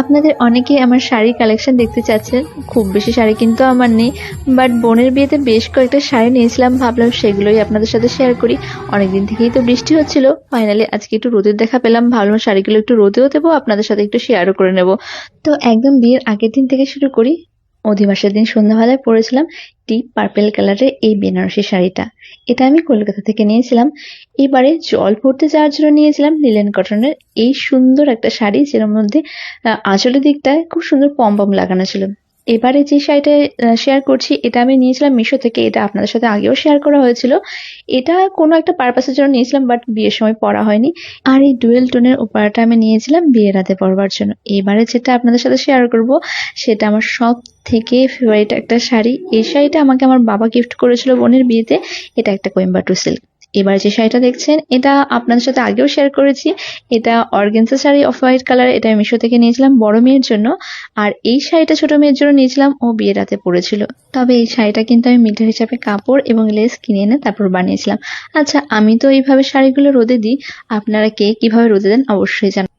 আপনাদের অনেকেই আমার শাড়ি কালেকশন দেখতে চাচ্ছেন। খুব বেশি শাড়ি কিন্তু আমার নেই বাট বোনের বিয়েতে বেশ কয়েকটা শাড়ি নিয়েছিলাম, ভাবলাম সেগুলোই আপনাদের সাথে শেয়ার করি। অনেকদিন থেকেই তো বৃষ্টি হচ্ছিল ফাইনালি আজকে একটু রোদের দেখা পেলাম, ভাবলাম শাড়িগুলো একটু রোদেও দেবো, আপনাদের সাথে একটু শেয়ারও করে নেব। তো একদম বিয়ের আগের দিন থেকে শুরু করি অধিবাসের দিন সন্ধ্যাবেলায় পরেছিলাম ডিপ পার্পেল কালারের এই বেনারসি শাড়িটা। এটা আমি কলকাতা থেকে নিয়েছিলাম। এবারে জল পড়তে যাওয়ার জন্য নিয়েছিলাম লিলেন কটনের এই সুন্দর একটা শাড়ি, যেটার মধ্যে আঁচলের দিকটায় খুব সুন্দর পম পম লাগানো ছিল। এবারে যে শাড়িটা শেয়ার করছি, এটা আমি নিয়েছিলাম মিশো থেকে, এটা আপনাদের সাথে আগেও শেয়ার করা হয়েছিল। এটা কোনো একটা পারপাসের জন্য নিয়েছিলাম বাট বিয়ের সময় পরা হয়নি। আর এই ডুয়েল টোনের উপহারটা আমি নিয়েছিলাম বিয়ের রাতে পরবার জন্য। এবারে যেটা আপনাদের সাথে শেয়ার করব, সেটা আমার সব থেকে ফেভারিট একটা শাড়ি। এই শাড়িটা আমাকে আমার বাবা গিফট করেছিল বোনের বিয়েতে, এটা একটা কোয়েম্বাটু সিল্ক এবার যে শাড়িটা দেখছেন, এটা আপনাদের সাথে আগেও শেয়ার করেছি। এটা organza sari off white colour এটা আমি মিশো থেকে নিয়েছিলাম বড় মেয়ের জন্য। আর এই শাড়িটা ছোট মেয়ের জন্য নিয়েছিলাম, ও বিয়ের রাতে পরেছিল। তবে এই শাড়িটা কিন্তু আমি মিটার হিসাবে কাপড় এবং লেস কিনে এনে তারপর বানিয়েছিলাম। আচ্ছা আমি তো এইভাবে শাড়িগুলো রোদে দিই, আপনারা কে কীভাবে রোদে দেন অবশ্যই জানান